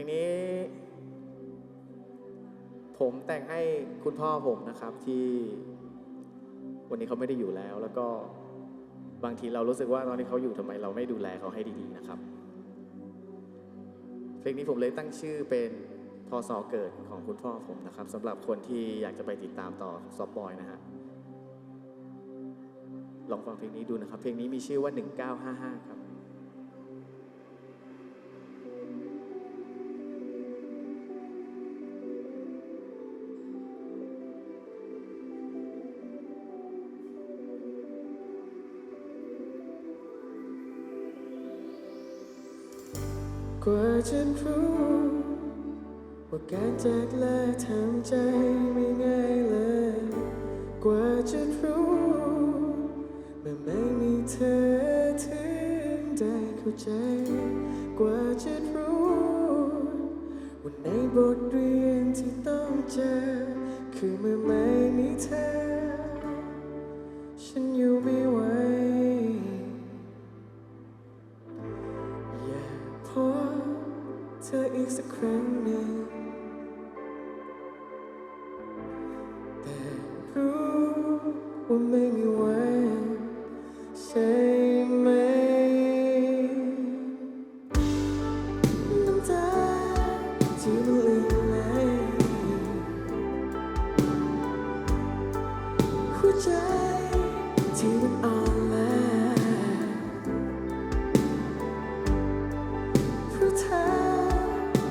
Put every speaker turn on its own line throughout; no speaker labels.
ลงนี้ ผมแต่งให้คุณพ่อผมนะครับที่วันนี้เขาไม่ได้อยู่แล้ว แล้วก็บางทีเรารู้สึกว่าตอนที่เขาอยู่ทำไมเราไม่ดูแลเขาให้ดีๆนะครับ เพลงนี้ผมเลยตั้งชื่อเป็นพศเกิดของคุณพ่อผมนะครับสำหรับคนที่อยากจะไปติดตามต่อซอฟบอยนะฮะลองฟังเพลงนี้ดูนะครับ เพลงนี้มีชื่อว่า 1955 ครับ
กว่าจะรู้ว่าการจากลาทำใจไม่ง่ายเลย กว่าจะรู้เมื่อไม่มีเธอถึงได้เข้าใจ กว่าจะรู้ว่าในบทเรียนที่ต้องเจอ คือเมื่อไม่มีเธอ เธออีกสักครั้งหนึ่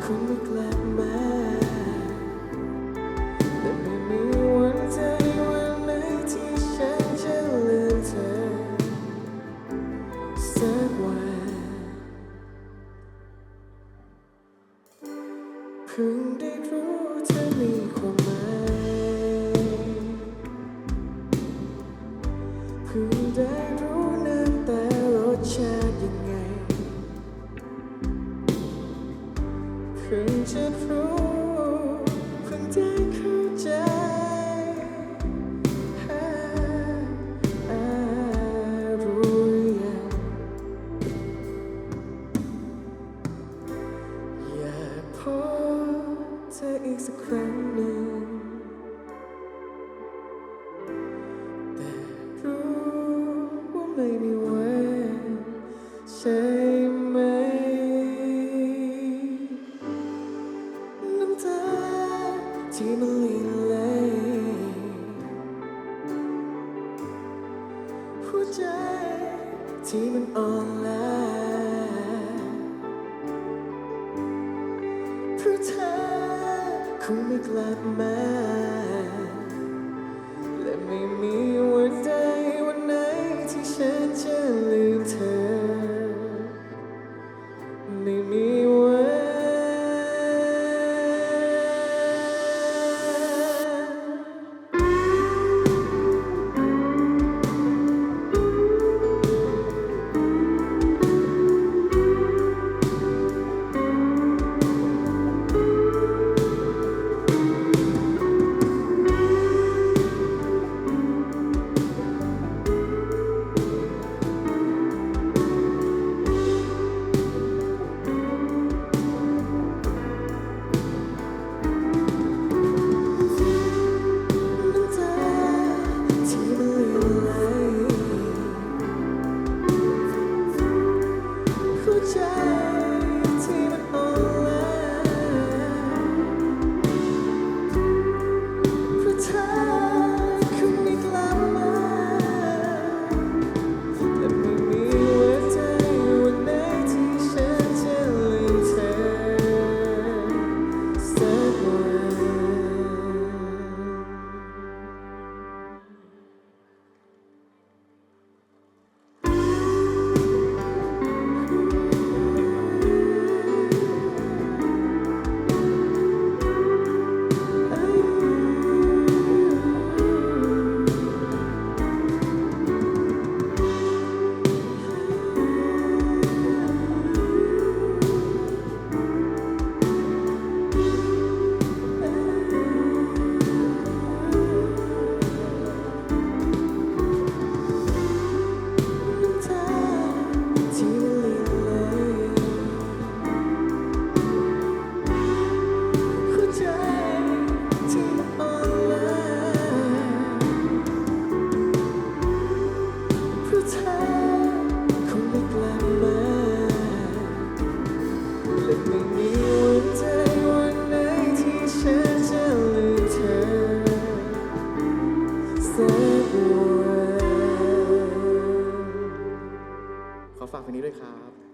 คงไเพิ่ ที่มันลินไหลหัวใจที่มันอ่อนล้าเพราะเธอคงไม่กลับมาและไม่มี 在。 วัน
นี้ด้วยครับ